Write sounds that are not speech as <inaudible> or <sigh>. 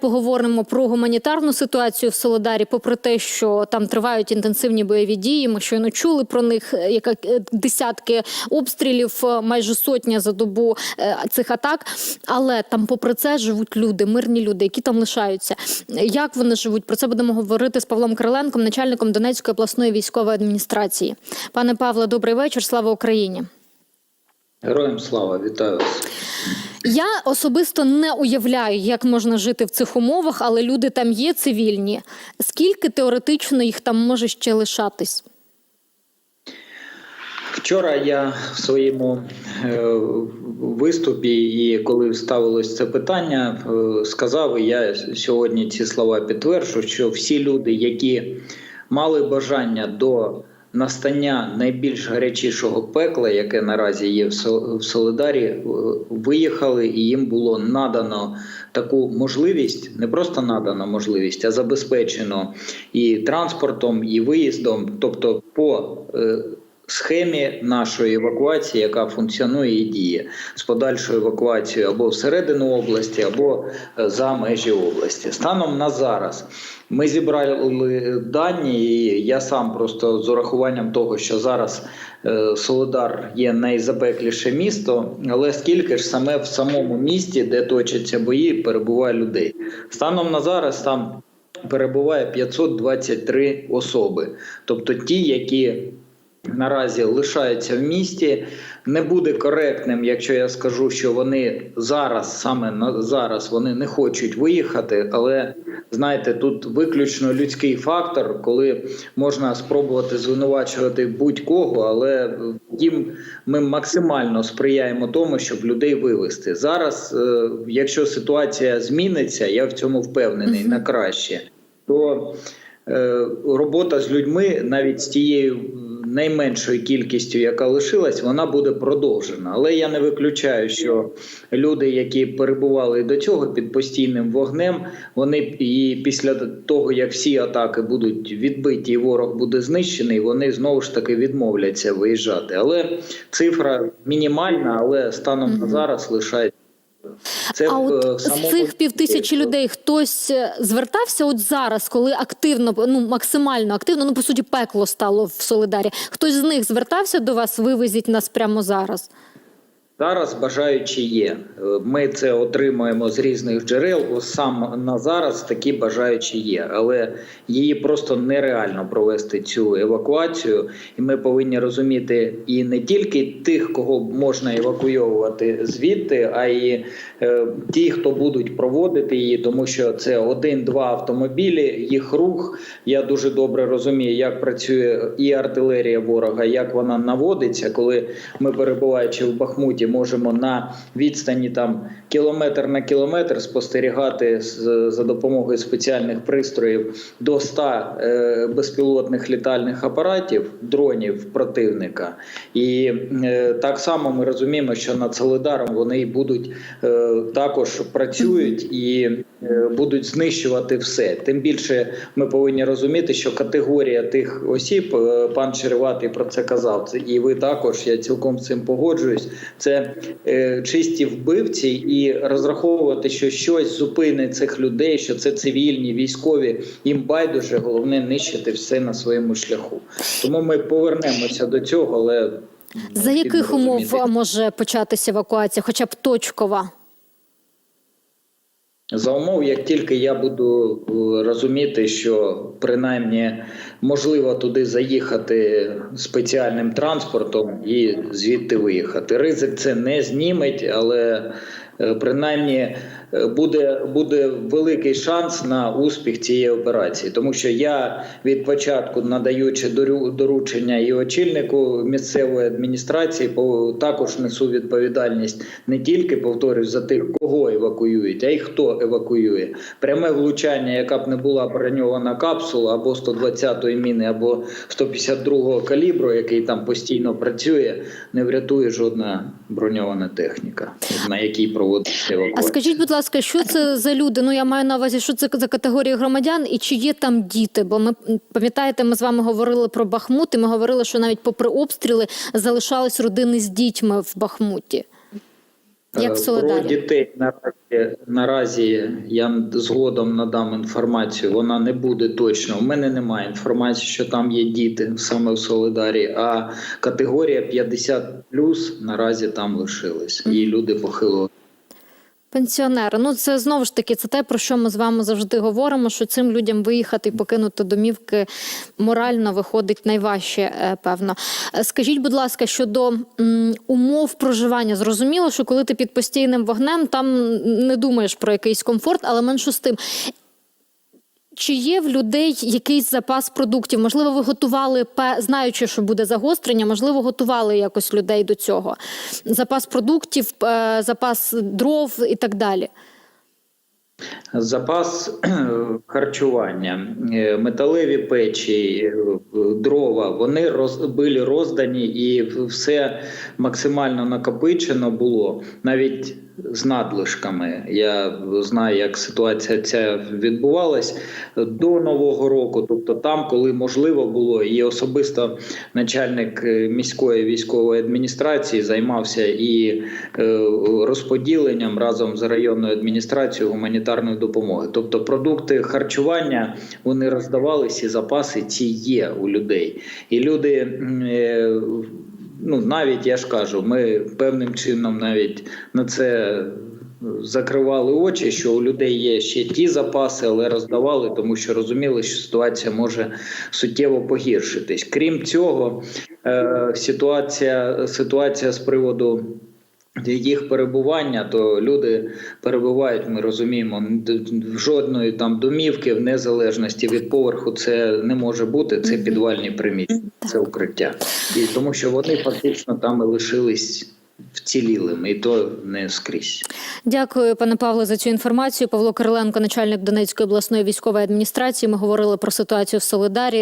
Поговоримо про гуманітарну ситуацію в Солодарі, попри те, що там тривають інтенсивні бойові дії. Ми щойно чули про них, е, яка е, десятки обстрілів, е, майже сотня за добу цих атак. Але там, попри це, живуть люди, мирні люди, які там лишаються. Як вони живуть? Про це будемо говорити з Павлом Кириленком, начальником Донецької обласної військової адміністрації. Пане Павле, добрий вечір. Слава Україні. Героям слава, вітаю вас. Я особисто не уявляю, як можна жити в цих умовах, але люди там є цивільні. Скільки теоретично їх там може ще лишатись? Вчора я в своєму е, виступі, і коли ставилось це питання, е, сказав, і я сьогодні ці слова підтверджу, що всі люди, які мали бажання до настання найбільш гарячішого пекла, яке наразі є в Солидарі, е, виїхали, і їм було надано таку можливість, не просто надано можливість, а забезпечено і транспортом, і виїздом, тобто по е, схемі нашої евакуації, яка функціонує і діє з подальшою евакуацією або всередину області, або е, за межі області. Станом на зараз ми зібрали дані, і я сам просто з урахуванням того, що зараз е, Солодар є найзапекліше місто, але скільки ж саме в самому місті, де точаться бої, перебуває людей. Станом на зараз там перебуває 523 особи, тобто ті, які наразі лишаються в місті. Не буде коректним, якщо я скажу, що вони зараз, саме на зараз, вони не хочуть виїхати. Але знаєте, тут виключно людський фактор, коли можна спробувати звинувачувати будь-кого, але їм ми максимально сприяємо тому, щоб людей вивести. Зараз, е, якщо ситуація зміниться, я в цьому впевнений на краще, то е, робота з людьми навіть з тією найменшою кількістю, яка лишилась, вона буде продовжена. Але я не виключаю, що люди, які перебували до цього під постійним вогнем, вони і після того, як всі атаки будуть відбиті, і ворог буде знищений, вони знову ж таки відмовляться виїжджати. Але цифра мінімальна, але станом на зараз лишається. Це а от е, з цих півтисячі людей хтось е, звертався от зараз, коли активно, ну максимально активно, ну по суті, пекло стало в Солидарі. Хтось з них звертався до вас, вивезіть нас прямо зараз. Зараз бажаючі є. Ми це отримуємо з різних джерел. Сам на зараз такі бажаючі є, але її просто нереально провести цю евакуацію. І ми повинні розуміти і не тільки тих, кого можна евакуйовувати звідти, а й е, ті, хто будуть проводити її, тому що це один-два автомобілі, їх рух. Я дуже добре розумію, як працює і артилерія ворога, як вона наводиться, коли ми перебуваючи в Бахмуті, можемо на відстані там кілометр на кілометр спостерігати за допомогою спеціальних пристроїв до 100 е, безпілотних літальних апаратів, дронів противника. І е, так само ми розуміємо, що над Солидаром вони будуть е, також працюють і будуть знищувати все. Тим більше ми повинні розуміти, що категорія тих осіб, пан Череватий про це казав. І ви також. Я цілком з цим погоджуюсь. Це е, чисті вбивці, і розраховувати, що щось зупинить цих людей, що це цивільні, військові. Їм байдуже головне нищити все на своєму шляху. Тому ми повернемося до цього, але За яких умов може початися евакуація, хоча б точкова? За умов, як тільки я буду е, розуміти, що принаймні можливо туди заїхати спеціальним транспортом і звідти виїхати. Ризик це не зніметь, але е, принаймні буде, буде великий шанс на успіх цієї операції, тому що я від початку надаючи дору- доручення і очільнику місцевої адміністрації, також несу відповідальність не тільки повторюсь за тих, кого евакуюють, а й хто евакуює. Пряме влучання, яка б не була броньована капсула або 120-ї міни, або 152-го калібру, який там постійно працює, не врятує жодна броньована техніка, на якій проводиться А скажіть, будь ласка, що це за люди? Ну я маю на увазі, що це за категорії громадян, і чи є там діти? Бо ми пам'ятаєте, ми з вами говорили про Бахмут, і ми говорили, що навіть попри обстріли залишались родини з дітьми в Бахмуті. Як в Е, Солидарі? Про дітей наразі, наразі я згодом надам інформацію. Вона не буде точно. У мене немає інформації, що там є діти саме в Солидарі. А категорія 50 наразі там лишилась. І люди похилого. Пенсіонери, ну це знову ж таки це те, про що ми з вами завжди говоримо. Що цим людям виїхати і покинути домівки морально виходить найважче, е, певно. Е, Скажіть, будь ласка, щодо умов проживання, зрозуміло, що коли ти під постійним вогнем, там не думаєш про якийсь комфорт, але менше з тим. Чи є в людей якийсь запас продуктів? Можливо, ви готували, знаючи, що буде загострення, можливо, готували якось людей до цього. Запас продуктів, е, запас дров і так далі. Запас <clears throat> харчування, е, металеві печі, е, дрова, вони роз, були роздані і все максимально накопичено було навіть з надлишками. Я знаю, як ситуація ця відбувалась до Нового року. Тобто, там, коли можливо було, і особисто начальник е, міської військової адміністрації займався і е, розподіленням разом з районною адміністрацією гуманітарної допомоги. Тобто продукти харчування вони роздавалися, і запаси ці є у людей. І люди. Ну, навіть я ж кажу, ми певним чином навіть на це закривали очі, що у людей є ще ті запаси, але роздавали, тому що розуміли, що ситуація може суттєво погіршитись. Крім цього, е, ситуація, ситуація з приводу. Їх перебування, то люди перебувають, ми розуміємо, в жодної там домівки в незалежності від поверху це не може бути. Це підвальні приміщення, це укриття, і тому що вони фактично там і лишились вцілілими, і то не скрізь. Дякую, пане Павле, за цю інформацію. Павло Кириленко, начальник Донецької обласної військової адміністрації. Ми говорили про ситуацію в Солидарі.